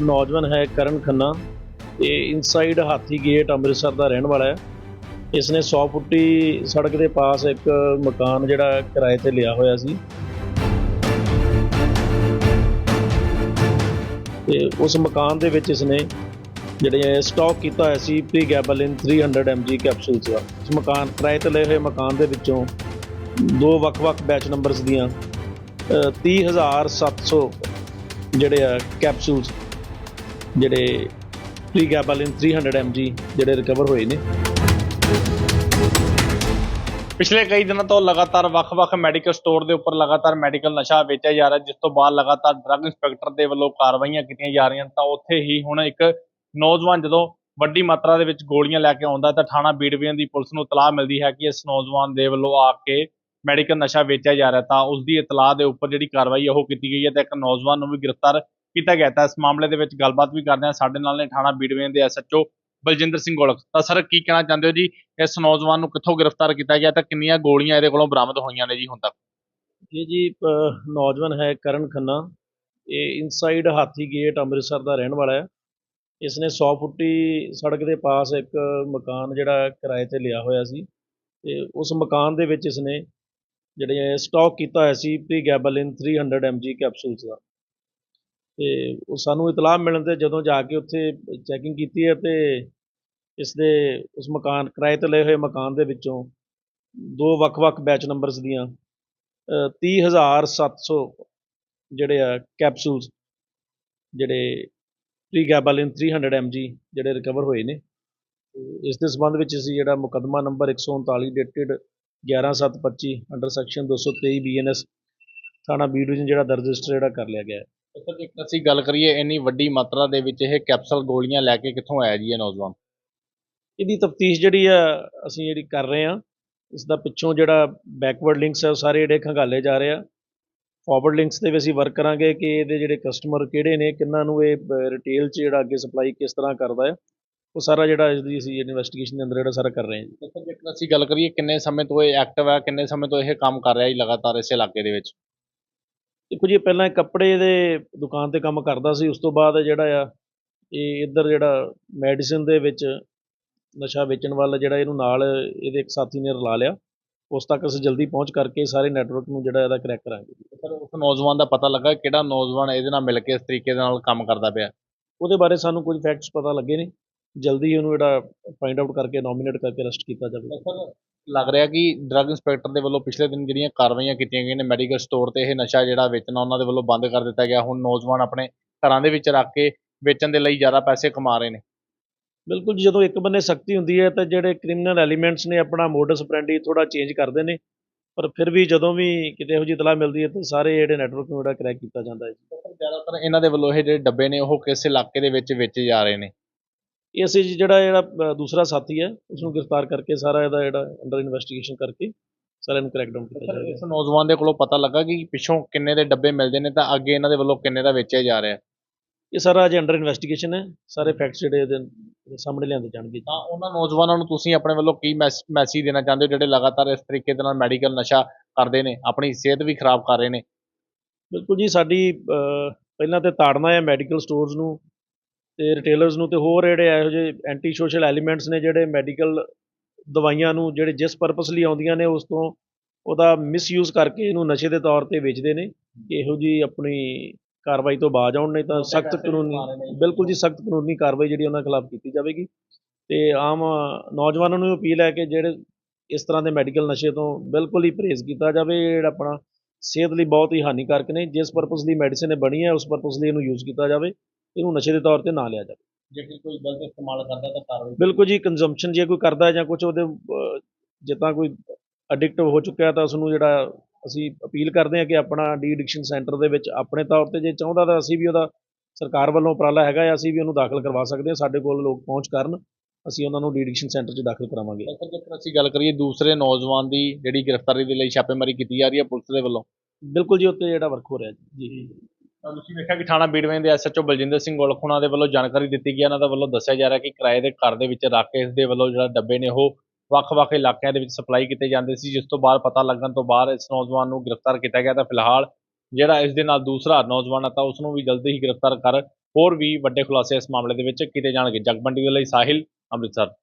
ਨੌਜਵਾਨ ਹੈ ਕਰਨ ਖੰਨਾ ਇਹ ਇਨਸਾਈਡ ਹਾਥੀ ਗੇਟ ਅੰਮ੍ਰਿਤਸਰ ਦਾ ਰਹਿਣ ਵਾਲਾ ਹੈ। ਇਸ ਨੇ 100 ਫੁੱਟੀ ਸੜਕ ਦੇ ਪਾਸ ਇੱਕ ਮਕਾਨ ਜਿਹੜਾ ਕਿਰਾਏ ਤੇ ਲਿਆ ਹੋਇਆ ਸੀ। ਤੇ ਉਸ ਮਕਾਨ ਦੇ ਵਿੱਚ ਇਸ ਨੇ ਜਿਹੜੇ ਸਟਾਕ ਕੀਤਾ ਹੋਇਆ ਸੀ ਪ੍ਰੀ ਗੈਬਲਿਨ 300 mg ਕੈਪਸੂਲਸ ਦਾ ਇਸ ਮਕਾਨ ਕਿਰਾਏ ਤੇ ਲਏ ਹੋਏ ਮਕਾਨ ਦੇ ਵਿੱਚੋਂ ਦੋ ਵੱਖ-ਵੱਖ ਬੈਚ ਨੰਬਰਸ ਦੀਆਂ ਅ, 30700 ਜਿਹੜੇ ਆ ਕੈਪਸੂਲਸ ਜਿਹੜੇ ਪ੍ਰੀ 300 mg ਜਿਹੜੇ ਰਿਕਵਰ ਹੋਏ ਨੇ। ਪਿਛਲੇ ਕਈ ਦਿਨਾਂ ਤੋਂ ਲਗਾਤਾਰ ਵੱਖ-ਵੱਖ ਮੈਡੀਕਲ ਸਟੋਰ ਦੇ ਉੱਪਰ ਲਗਾਤਾਰ ਮੈਡੀਕਲ ਨਸ਼ਾ ਵੇਚਿਆ ਜਾ ਰਿਹਾ, ਜਿਸ ਤੋਂ ਬਾਅਦ ਲਗਾਤਾਰ ਡਰੱਗ ਇੰਸਪੈਕਟਰ ਦੇ ਵੱਲੋਂ ਕਾਰਵਾਈਆਂ ਕੀਤੀਆਂ ਜਾ ਰਹੀਆਂ ਤਾਂ ਉੱਥੇ ਹੀ ਹੁਣ ਇੱਕ ਨੌਜਵਾਨ ਜਦੋਂ ਵੱਡੀ ਮਾਤਰਾ ਦੇ ਵਿੱਚ ਗੋਲੀਆਂ ਲੈ ਕੇ ਆਉਂਦਾ ਤਾਂ ਥਾਣਾ ਬੀੜਵੀਆਂ ਦੀ ਪੁਲਿਸ ਨੂੰ ਤਲਾਹ ਮਿਲਦੀ ਹੈ ਕਿ ਇਸ ਨੌਜਵਾਨ ਦੇ ਵੱਲੋਂ ਆ ਕੇ ਮੈਡੀਕਲ ਨਸ਼ਾ ਵੇਚਿਆ ਜਾ ਰਿਹਾ ਤਾਂ ਉਸ ਦੀ ਇਤਲਾਹ ਦੇ ਉੱਪਰ ਜਿਹੜੀ ਕਾਰਵਾਈ ਹੈ ਉਹ ਕੀਤੀ ਗਈ ਹੈ ਤੇ ਇੱਕ ਨੌਜਵਾਨ ਨੂੰ ਵੀ ਗ੍ਰਿਫਤਾਰ ਕੀਤਾ ਗਿਆ ਤਾਂ ਇਸ ਮਾਮਲੇ ਦੇ ਵਿੱਚ ਗੱਲਬਾਤ ਵੀ ਕਰਦੇ ਹਾਂ। ਸਾਡੇ ਨਾਲ ਨੇ ਥਾਣਾ ਬੀੜਵੀਆਂ ਦੇ ਐਸਐਚਓ ਬਲਜਿੰਦਰ ਸਿੰਘ ਗੋਲਕ। ਤਾਂ ਸਰ, ਕੀ ਕਹਿਣਾ ਚਾਹੁੰਦੇ ਹੋ ਜੀ? ਇਸ ਨੌਜਵਾਨ ਨੂੰ ਕਿੱਥੋਂ ਗ੍ਰਿਫਤਾਰ ਕੀਤਾ ਗਿਆ ਤਾਂ ਕਿੰਨੀਆਂ ਗੋਲੀਆਂ ਇਹਦੇ ਕੋਲੋਂ ਬਰਾਮਦ ਹੋਈਆਂ ਨੇ ਜੀ ਹੁਣ ਤੱਕ? ਇਹ ਜੀ ਨੌਜਵਾਨ ਹੈ ਕਰਨ ਖੰਨਾ। ਇਹ ਇਨਸਾਈਡ ਹਾਥੀ ਗੇਟ ਅੰਮ੍ਰਿਤਸਰ ਦਾ ਰਹਿਣ ਵਾਲਾ ਹੈ। ਇਸ ਨੇ 100 ਫੁੱਟੀ ਸੜਕ ਦੇ ਪਾਸ ਇੱਕ ਮਕਾਨ ਜਿਹੜਾ ਕਿਰਾਏ ਤੇ ਲਿਆ ਹੋਇਆ ਸੀ। ਤੇ ਉਸ ਮਕਾਨ ਦੇ ਵਿੱਚ ਇਸ ਨੇ ਜਿਹੜੇ ਸਟਾਕ ਕੀਤਾ ਹੋਇਆ ਸੀ ਪ੍ਰੀ ਗੈਬਲਿਨ 300 mg ਕੈਪਸੂਲਸ ਦਾ। ਤੇ ਉਹ ਸਾਨੂੰ ਇਤਲਾਹ ਮਿਲਣ ਤੇ ਜਦੋਂ ਜਾ ਕੇ ਉੱਥੇ ਚੈਕਿੰਗ ਕੀਤੀ ਹੈ ਤੇ ਇਸ ਦੇ ਉਸ ਮਕਾਨ ਕਿਰਾਏ ਤੇ ਲਏ ਹੋਏ ਮਕਾਨ ਦੇ ਵਿੱਚੋਂ ਦੋ ਵੱਖ-ਵੱਖ ਬੈਚ ਨੰਬਰਸ ਦੀਆਂ ਅ, 30700 ਜਿਹੜੇ ਆ ਕੈਪਸੂਲਸ ਜਿਹੜੇ ਪ੍ਰੀ ਗੈਬਾਲਿਨ 300 mg ਜਿਹੜੇ ਰਿਕਵਰ ਹੋਏ ਨੇ। ਇਸ ਦੇ ਸੰਬੰਧ ਵਿੱਚ ਅਸੀਂ ਜਿਹੜਾ ਮੁਕੱਦਮਾ number 139 dated 11725 under section 223 BNS ਥਾਣਾ ਬੀ ਡਿਵੀਜ਼ਨ ਜਿਹੜਾ ਦਰਜ ਰਜਿਸਟਰ ਜਿਹੜਾ ਕਰ ਲਿਆ ਗਿਆ ਹੈ। ਸਰ ਜੇਕਰ ਅਸੀਂ ਗੱਲ ਕਰੀਏ ਇੰਨੀ ਵੱਡੀ ਮਾਤਰਾ ਦੇ ਵਿੱਚ ਇਹ ਕੈਪਸੂਲ ਗੋਲੀਆਂ ਲੈ ਕੇ ਕਿੱਥੋਂ ਆਇਆ ਜੀ ਇਹ ਨੌਜਵਾਨ? ਇਹਦੀ ਤਫਤੀਸ਼ ਜਿਹੜੀ ਆ ਅਸੀਂ ਜਿਹੜੀ ਕਰ ਰਹੇ ਆ ਇਸ ਦਾ ਪਿੱਛੋਂ ਜਿਹੜਾ ਬੈਕਵਰਡ ਲਿੰਕਸ ਹੈ ਉਹ ਸਾਰੇ ਜਿਹੜੇ ਖੰਗਾਲੇ ਜਾ ਰਹੇ ਆ। ਫਾਰਵਰਡ ਲਿੰਕਸ ਤੇ ਵੀ ਅਸੀਂ ਵਰਕ ਕਰਾਂਗੇ ਕਿ ਇਹਦੇ ਜਿਹੜੇ ਕਸਟਮਰ ਕਿਹੜੇ ਨੇ ਕਿੰਨਾਂ ਨੂੰ ਇਹ ਰਿਟੇਲ 'ਚ ਜਿਹੜਾ ਅੱਗੇ ਸਪਲਾਈ ਕਿਸ ਤਰ੍ਹਾਂ ਕਰਦਾ ਹੈ। ਉਹ ਸਾਰਾ ਜਿਹੜਾ ਇਸ ਦੀ ਅਸੀਂ ਇਨਵੈਸਟੀਗੇਸ਼ਨ ਦੇ ਅੰਦਰ ਜਿਹੜਾ ਸਾਰਾ ਕਰ ਰਹੇ ਹਾਂ ਜੀ। ਸਰ ਜੇਕਰ ਅਸੀਂ ਗੱਲ ਕਰੀਏ ਕਿੰਨੇ ਸਮੇਂ ਤੋਂ ਇਹ ਐਕਟਿਵ ਹੈ ਕਿੰਨੇ ਸਮੇਂ ਤੋਂ ਇਹ ਕੰਮ ਕਰ ਰਿਹਾ ਜੀ ਲਗਾਤਾਰ ਇਸ ਇਲਾਕੇ ਦੇ ਵਿੱਚ? ਦੇਖੋ ਜੀ ਪਹਿਲਾਂ ਇਹ ਕੱਪੜੇ ਦੇ ਦੁਕਾਨ ਤੇ ਕੰਮ ਕਰਦਾ ਸੀ ਉਸ ਤੋਂ ਬਾਅਦ ਜਿਹੜਾ ਆ ਇਹ ਇੱਧਰ ਜਿਹੜਾ ਮੈਡੀਸਿਨ ਦੇ ਵਿੱਚ ਨਸ਼ਾ ਵੇਚਣ ਵਾਲਾ ਜਿਹੜਾ ਇਹਨੂੰ ਨਾਲ ਇਹਦੇ ਇੱਕ ਸਾਥੀ ਨੇ ਰਲਾ ਲਿਆ। ਉਸ ਤੱਕ ਅਸੀਂ ਜਲਦੀ ਪਹੁੰਚ ਕਰਕੇ ਸਾਰੇ ਨੈਟਵਰਕ ਨੂੰ ਜਿਹੜਾ ਇਹਦਾ ਕਰੈਕ ਕਰਾਂਗੇ। ਸਰ ਉਸ ਨੌਜਵਾਨ ਦਾ ਪਤਾ ਲੱਗਾ ਕਿਹੜਾ ਨੌਜਵਾਨ ਇਹਦੇ ਨਾਲ ਮਿਲ ਕੇ ਇਸ ਤਰੀਕੇ ਦੇ ਨਾਲ ਕੰਮ ਕਰਦਾ ਪਿਆ? ਉਹਦੇ ਬਾਰੇ ਸਾਨੂੰ ਕੁਝ ਫੈਕਟਸ ਪਤਾ ਲੱਗੇ ਨੇ। ਜਲਦੀ ਉਹਨੂੰ ਜਿਹੜਾ ਫਾਈਂਡ ਆਊਟ ਕਰਕੇ ਨੋਮੀਨੇਟ ਕਰਕੇ ਅਰੈਸਟ ਕੀਤਾ ਸਰ ਲੱਗ ਰਿਹਾ ਕਿ ਡਰੱਗ ਇੰਸਪੈਕਟਰ ਦੇ ਵੱਲੋਂ ਪਿਛਲੇ ਦਿਨ ਜਿਹੜੀਆਂ ਕਾਰਵਾਈਆਂ ਕੀਤੀਆਂ ਗਈਆਂ ਨੇ ਮੈਡੀਕਲ ਸਟੋਰ ਤੇ ਇਹ ਨਸ਼ਾ ਜਿਹੜਾ ਵੇਚਣਾ ਉਹਨਾਂ ਦੇ ਵੱਲੋਂ ਬੰਦ ਕਰ ਦਿੱਤਾ ਗਿਆ। ਹੁਣ ਨੌਜਵਾਨ ਆਪਣੇ ਘਰਾਂ ਦੇ ਵਿੱਚ ਰੱਖ ਕੇ ਵੇਚਣ ਦੇ ਲਈ ਜ਼ਿਆਦਾ ਪੈਸੇ ਕਮਾ ਰਹੇ ਨੇ। ਬਿਲਕੁਲ ਜੀ, ਜਦੋਂ ਇੱਕ ਬੰਨੇ ਸਖਤੀ ਹੁੰਦੀ ਹੈ ਤਾਂ ਜਿਹੜੇ ਕ੍ਰਿਮੀਨਲ ਐਲੀਮੈਂਟਸ ਨੇ ਆਪਣਾ ਮੋਡਸ ਆਪਰੈਂਡੀ ਥੋੜਾ ਚੇਂਜ ਕਰਦੇ ਨੇ। ਪਰ ਫਿਰ ਵੀ ਜਦੋਂ ਵੀ ਕਿਤੇ ਇਹੋ ਜਿਹੀ ਇਤਲਾਹ ਮਿਲਦੀ ਹੈ ਤਾਂ ਸਾਰੇ ਜਿਹੜੇ ਨੈਟਵਰਕ ਨੂੰ ਜਿਹੜਾ ਕਰੈਕ ਕੀਤਾ ਜਾਂਦਾ ਹੈ ਜ਼ਿਆਦਾਤਰ ਇਹਨਾਂ ਦੇ ਵੱਲੋਂ ਇਹ ਜਿਹੜੇ ਡੱਬੇ ਨੇ ਉਹ ਕਿਸ ਇਲਾਕੇ ਦੇ ਵਿੱਚ ਵੇਚੇ ਜਾ ਰਹੇ ਨੇ? ਇਹ ਅਸੀਂ ਜੀ ਜਿਹੜਾ ਜਿਹੜਾ ਦੂਸਰਾ ਸਾਥੀ ਹੈ ਉਸ ਨੂੰ ਗ੍ਰਿਫਤਾਰ ਕਰਕੇ ਸਾਰਾ ਇਹਦਾ ਜਿਹੜਾ ਅੰਡਰ ਇਨਵੈਸਟੀਗੇਸ਼ਨ ਕਰਕੇ ਸਾਰਿਆਂ ਨੂੰ ਕਰੈਕ ਡਾਊਨ ਕੀਤਾ ਸਰ ਜਾਏਗਾ ਇਸ ਨੌਜਵਾਨ ਦੇ ਕੋਲੋਂ ਪਤਾ ਲੱਗਾ ਕਿ ਪਿੱਛੋਂ ਕਿੰਨੇ ਦੇ ਡੱਬੇ ਮਿਲਦੇ ਨੇ ਤਾਂ ਅੱਗੇ ਇਹਨਾਂ ਦੇ ਵੱਲੋਂ ਕਿੰਨੇ ਦਾ ਵੇਚਿਆ ਜਾ ਰਿਹਾ ਇਹ ਸਾਰਾ ਅਜੇ ਅੰਡਰ ਇਨਵੈਸਟੀਗੇਸ਼ਨ ਹੈ ਸਾਰੇ ਫੈਕਟਸ ਜਿਹੜੇ ਇਹਦੇ ਸਾਹਮਣੇ ਲਿਆਂਦੇ ਜਾਣਗੇ ਤਾਂ ਉਹਨਾਂ ਨੌਜਵਾਨਾਂ ਨੂੰ ਤੁਸੀਂ ਆਪਣੇ ਵੱਲੋਂ ਕੀ ਮੈਸੇਜ ਦੇਣਾ ਚਾਹੁੰਦੇ ਹੋ ਜਿਹੜੇ ਲਗਾਤਾਰ ਇਸ ਤਰੀਕੇ ਦੇ ਨਾਲ ਮੈਡੀਕਲ ਨਸ਼ਾ ਕਰਦੇ ਨੇ ਆਪਣੀ ਸਿਹਤ ਵੀ ਖਰਾਬ ਕਰ ਰਹੇ ਨੇ? ਬਿਲਕੁਲ ਜੀ ਸਾਡੀ ਪਹਿਲਾਂ ਤੇ ਤਾੜਨਾ ਹੈ ਮੈਡੀਕਲ ਸਟੋਰਸ ਨੂੰ ਤੇ ਰਿਟੇਲਰਸ ਨੂੰ ਤੇ ਹੋਰ ਜਿਹੜੇ ਇਹੋ ਜਿਹੇ ਐਂਟੀ ਸੋਸ਼ਲ ਐਲੀਮੈਂਟਸ ਨੇ ਜਿਹੜੇ ਮੈਡੀਕਲ ਦਵਾਈਆਂ ਨੂੰ ਜਿਹੜੇ ਜਿਸ ਪਰਪਸ ਲਈ ਆਉਂਦੀਆਂ ਨੇ ਉਸ ਤੋਂ ਉਹਦਾ ਮਿਸਯੂਜ਼ ਕਰਕੇ ਇਹਨੂੰ ਨਸ਼ੇ ਦੇ ਤੌਰ ਤੇ ਵੇਚਦੇ ਨੇ ਇਹੋ ਜੀ ਆਪਣੀ ਕਾਰਵਾਈ ਤੋਂ ਬਾਜ ਆਉਣ ਨਹੀਂ ਤਾਂ ਸਖਤ ਕਾਨੂੰਨੀ। ਬਿਲਕੁਲ ਜੀ ਸਖਤ ਕਾਨੂੰਨੀ ਕਾਰਵਾਈ ਜਿਹੜੀ ਉਹਨਾਂ ਖਿਲਾਫ ਕੀਤੀ ਜਾਵੇਗੀ। ਤੇ ਆਮ ਨੌਜਵਾਨਾਂ ਨੂੰ ਅਪੀਲ ਹੈ ਕਿ ਜਿਹੜੇ ਇਸ ਤਰ੍ਹਾਂ ਦੇ ਮੈਡੀਕਲ ਨਸ਼ੇ ਤੋਂ ਬਿਲਕੁਲ ਹੀ ਪਰਹੇਜ਼ ਕੀਤਾ ਜਾਵੇ ਜਿਹੜਾ ਆਪਣਾ ਸਿਹਤ ਲਈ ਬਹੁਤ ਹੀ ਹਾਨੀਕਾਰਕ ਨੇ। ਜਿਸ ਪਰਪਸ ਲਈ ਮੈਡੀਸਿਨ ਬਣੀ ਹੈ ਉਸ ਪਰਪਸ ਲਈ ਇਹਨੂੰ ਯੂਜ਼ ਕੀਤਾ ਜਾਵੇ। ਇਹਨੂੰ ਨਸ਼ੇ ਦੇ ਤੌਰ ਤੇ ਨਾ ਲਿਆ ਜਾਵੇ। ਜੇ ਕੋਈ ਗਲਤ ਇਸਤੇਮਾਲ ਕਰਦਾ ਤਾਂ ਕਾਰਵਾਈ ਬਿਲਕੁਲ ਜੀ ਕੰਜ਼ੰਪਸ਼ਨ ਜੇ ਕੋਈ ਕਰਦਾ ਜਾਂ ਕੁਝ ਉਹਦੇ ਜਿੱਦਾਂ ਕੋਈ ਐਡਿਕਟਿਵ ਹੋ ਚੁੱਕਿਆ ਤਾਂ ਉਸ ਨੂੰ ਜਿਹੜਾ ਅਸੀਂ ਅਪੀਲ ਕਰਦੇ ਹਾਂ ਕਿ ਆਪਣਾ ਡੀ ਐਡਿਕਸ਼ਨ ਸੈਂਟਰ ਦੇ ਵਿੱਚ ਆਪਣੇ ਤੌਰ ਤੇ ਜੇ ਚਾਹੁੰਦਾ ਤਾਂ ਅਸੀਂ ਵੀ ਉਹਦਾ ਸਰਕਾਰ ਵੱਲੋਂ ਉਪਰਾਲਾ ਹੈਗਾ ਹੈ, ਅਸੀਂ ਵੀ ਉਹਨੂੰ ਦਾਖਲ ਕਰਵਾ ਸਕਦੇ ਹਾਂ ਸਾਡੇ ਕੋਲ ਲੋਕ ਪਹੁੰਚ ਕਰਨ ਅਸੀਂ ਉਹਨਾਂ ਨੂੰ ਡੀ ਐਡਿਕਸ਼ਨ ਸੈਂਟਰ 'ਚ ਦਾਖਲ ਕਰਾਵਾਂਗੇ। ਸਰ ਜੇਕਰ ਅਸੀਂ ਗੱਲ ਕਰੀਏ ਦੂਸਰੇ ਨੌਜਵਾਨ ਦੀ ਜਿਹੜੀ ਗ੍ਰਿਫਤਾਰੀ ਦੇ ਲਈ ਛਾਪੇਮਾਰੀ ਕੀਤੀ ਜਾ ਰਹੀ ਹੈ ਪੁਲਿਸ ਦੇ ਵੱਲੋਂ? ਬਿਲਕੁਲ ਜੀ ਉੱਤੇ ਜਿਹੜਾ ਵਰਕ ਹੋ ਰਿਹਾ ਜੀ। ਜੀ। ਤਾਂ ਤੁਸੀਂ ਵੇਖਿਆ ਕਿ ਥਾਣਾ ਬੀੜਵੇਂ ਦੇ ਐਸਐਚਓ ਬਲਜਿੰਦਰ ਸਿੰਘ ਗੋਲਖੁਣਾ ਦੇ ਵੱਲੋਂ ਜਾਣਕਾਰੀ ਦਿੱਤੀ ਗਈ ਇਹਨਾਂ ਦਾ ਵੱਲੋਂ ਦੱਸਿਆ ਜਾ ਰਿਹਾ ਕਿ ਕਿਰਾਏ ਦੇ ਘਰ ਦੇ ਵਿੱਚ ਰੱਖ ਕੇ ਇਸ ਦੇ ਵੱਲੋਂ ਜਿਹੜਾ ਡੱਬੇ ਨੇ, ਉਹ ਵੱਖ-ਵੱਖ ਇਲਾਕਿਆਂ ਦੇ ਵਿੱਚ ਸਪਲਾਈ ਕੀਤੇ ਜਾਂਦੇ ਸੀ, ਜਿਸ ਤੋਂ ਬਾਅਦ ਪਤਾ ਲੱਗਣ ਤੋਂ ਬਾਅਦ ਇਸ ਨੌਜਵਾਨ ਨੂੰ ਗ੍ਰਿਫਤਾਰ ਕੀਤਾ ਗਿਆ। ਤਾਂ ਫਿਲਹਾਲ ਜਿਹੜਾ ਇਸ ਦੇ ਨਾਲ ਦੂਸਰਾ ਨੌਜਵਾਨ ਹੈ ਤਾਂ ਉਸ ਨੂੰ ਵੀ ਜਲਦੀ ਹੀ ਗ੍ਰਿਫਤਾਰ ਕਰ ਹੋਰ ਵੀ ਵੱਡੇ ਖੁਲਾਸੇ ਇਸ ਮਾਮਲੇ ਦੇ ਵਿੱਚ ਕੀਤੇ ਜਾਣਗੇ। ਜਗਬੰਡੀ ਦੇ ਲਈ ਸਾਹਿਲ, ਅੰਮ੍ਰਿਤਸਰ।